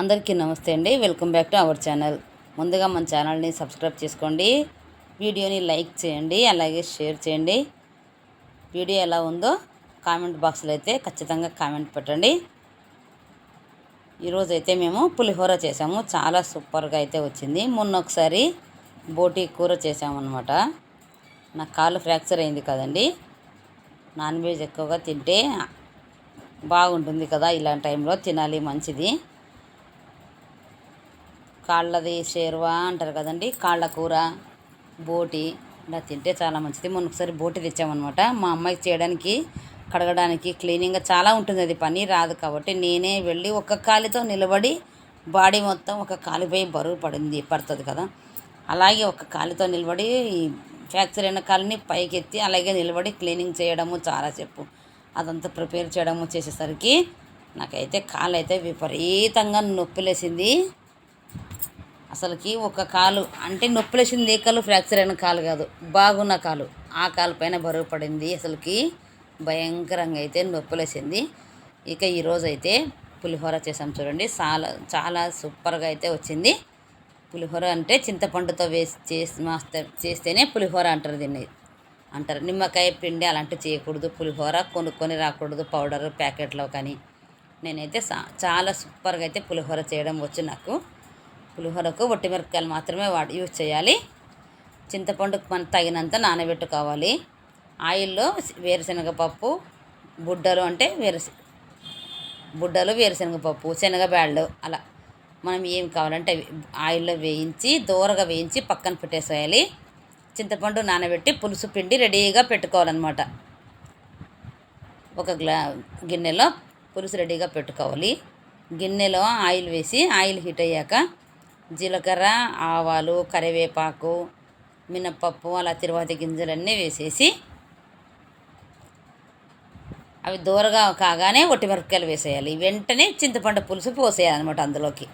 అందరికీ నమస్తే అండి. Welcome back to our channel. ముందుగా మన ఛానల్ని సబ్స్క్రైబ్ చేసుకోండి. వీడియోని లైక్ చేయండి. అలాగే షేర్ చేయండి. వీడియో ఎలా ఉందో కామెంట్ బాక్స్లో అయితే ఖచ్చితంగా కామెంట్ పెట్టండి. ఈరోజు అయితే మేము పులిహోర చేసాము. చాలా సూపర్గా అయితే వచ్చింది. మొన్న ఒకసారి బోటి కూర చేసామన్నమాట. నా కాలు ఫ్రాక్చర్ అయింది కదండి. నాన్ వెజ్ ఎక్కువగా తింటే బాగుంటుంది కదా ఇలాంటి టైంలో తినాలి మంచిది. కాళ్ళది షేర్వా అంటారు కదండి కాళ్ళ కూర బోటి ఇలా తింటే చాలా మంచిది. మొన్న ఒకసారి బోటి తెచ్చామన్నమాట. మా అమ్మాయికి చేయడానికి కడగడానికి క్లీనింగ్గా చాలా ఉంటుంది అది పని రాదు కాబట్టి నేనే వెళ్ళి ఒక కాలితో నిలబడి బాడీ మొత్తం ఒక కాలిపై బరువు పడింది పడుతుంది కదా. అలాగే ఒక కాలితో నిలబడి ఫ్రాక్చర్ అయిన కాలిని పైకెత్తి అలాగే నిలబడి క్లీనింగ్ చేయడము చాలా చెప్పు. అదంతా ప్రిపేర్ చేయడము చేసేసరికి నాకైతే కాలు అయితే విపరీతంగా నొప్పిలేసింది. అసలుకి ఒక కాలు అంటే నొప్పిలేసింది ఏ కాలు? ఫ్రాక్చర్ అయిన కాలు కాదు. బాగున్న కాలు. ఆ కాలు పైన బరువు పడింది. అసలుకి భయంకరంగా అయితే నొప్పిలేసింది. ఇక ఈరోజు అయితే పులిహోర చేసాం చూడండి. చాలా చాలా సూపర్గా అయితే వచ్చింది. పులిహోర అంటే చింతపండుతో వేసి చేసి మాస్తే చేస్తేనే పులిహోర అంటారు దీన్ని. అంటారు. నిమ్మకాయ పిండి అలాంటివి చేయకూడదు. పులిహోర కొనుక్కొని రాకూడదు. పౌడర్ ప్యాకెట్లో కానీ. నేనైతే చాలా సూపర్గా అయితే పులిహోర చేయడం వచ్చు నాకు. పులిహోరకు ఒట్టి మిరపకాయలు మాత్రమే వాడి యూజ్ చేయాలి. చింతపండుకు మన తగినంత నానబెట్టుకోవాలి. ఆయిల్లో వేరుశనగ పప్పు బుడ్డలు అంటే వేరు బుడ్డలు వేరుశనగపప్పు శనగబ్యాళ్ళు అలా. మనం ఏం కావాలంటే అవి ఆయిల్లో వేయించి దూరగా వేయించి పక్కన పెట్టేసేయాలి. చింతపండు నానబెట్టి పులుసు పిండి రెడీగా పెట్టుకోవాలన్నమాట. ఒక గ్లా గిన్నెలో పులుసు రెడీగా పెట్టుకోవాలి. గిన్నెలో ఆయిల్ వేసి ఆయిల్ హీట్ అయ్యాక జీలకర్ర ఆవాలు కరివేపాకు మినప్పప్పు అలా తిరువాతి గింజలన్నీ వేసేసి అవి దూరగా కాగానే ఒట్టిమిరపకాయలు వేసేయాలి. వెంటనే చింతపండు పులుసు పోసేయాలన్నమాట అందులోకి.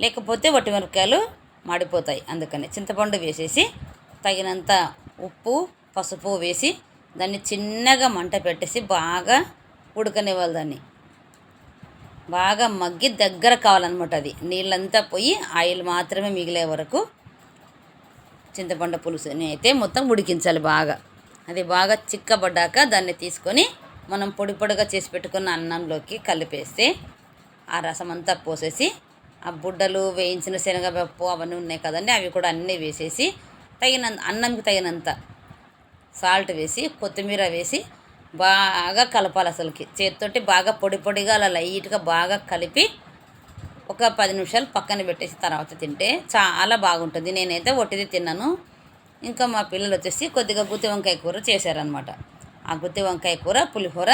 లేకపోతే ఒట్టిమిరపకాయలు మాడిపోతాయి అందుకని. చింతపండు వేసేసి తగినంత ఉప్పు పసుపు వేసి దాన్ని చిన్నగా మంట పెట్టేసి బాగా ఉడకనివ్వాలి దాన్ని. బాగా మగ్గి దగ్గర కావాలన్నమాట అది. నీళ్ళంతా పోయి ఆయిల్ మాత్రమే మిగిలే వరకు చింతపండు పులుసుని అయితే మొత్తం ఉడికించాలి బాగా. అది బాగా చిక్కబడ్డాక దాన్ని తీసుకొని మనం పొడి పొడిగా చేసి పెట్టుకున్న అన్నంలోకి కలిపేస్తే ఆ రసం అంతా పోసేసి ఆ బుడ్డలు వేయించిన శనగపప్పు అవన్నీ ఉన్నాయి కదండి అవి కూడా అన్నీ వేసేసి తగినంత అన్నంకి తగినంత సాల్ట్ వేసి కొత్తిమీర వేసి బాగా కలపాలి అసలుకి. చేతితోటి బాగా పొడి పొడిగా అలా లైట్గా బాగా కలిపి ఒక పది నిమిషాలు పక్కన పెట్టేసి తర్వాత తింటే చాలా బాగుంటుంది. నేనైతే ఒట్టిది తిన్నాను. ఇంకా మా పిల్లలు వచ్చేసి కొద్దిగా గుత్తి వంకాయ కూర చేశారనమాట ఆ గుత్తి వంకాయ కూర పులిహోర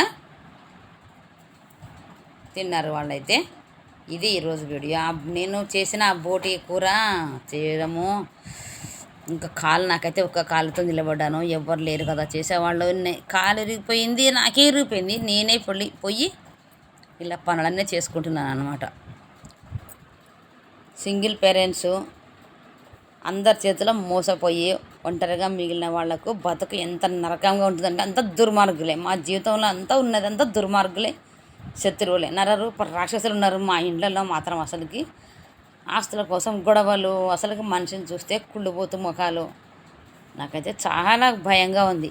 తిన్నారు వాళ్ళైతే. ఇది ఈరోజు వీడియో. నేను చేసిన బోటి కూర చేయడము ఇంకా కాలు నాకైతే ఒక కాలుతో నిలబడ్డాను. ఎవ్వరు లేరు కదా చేసేవాళ్ళు కాలు ఇరిగిపోయింది నాకే ఇరిగిపోయింది? నేనే పొలి పోయి ఇలా పనులన్నీ చేసుకుంటున్నాను అనమాట సింగిల్ పేరెంట్స్ అందరి చేతిలో మోసపోయి ఒంటరిగా మిగిలిన వాళ్ళకు బతుకు ఎంత నరకంగా ఉంటుందంటే అంత దుర్మార్గులే. మా జీవితంలో అంతా ఉన్నది అంతా దుర్మార్గులే శత్రువులే. నరరు రాక్షసులు ఉన్నారు మా ఇండ్లలో మాత్రం అసలుకి. ఆస్తుల కోసం గొడవలు అసలు మనిషిని చూస్తే కుళ్ళిపోతూ ముఖాలు. నాకైతే చాలా భయంగా ఉంది.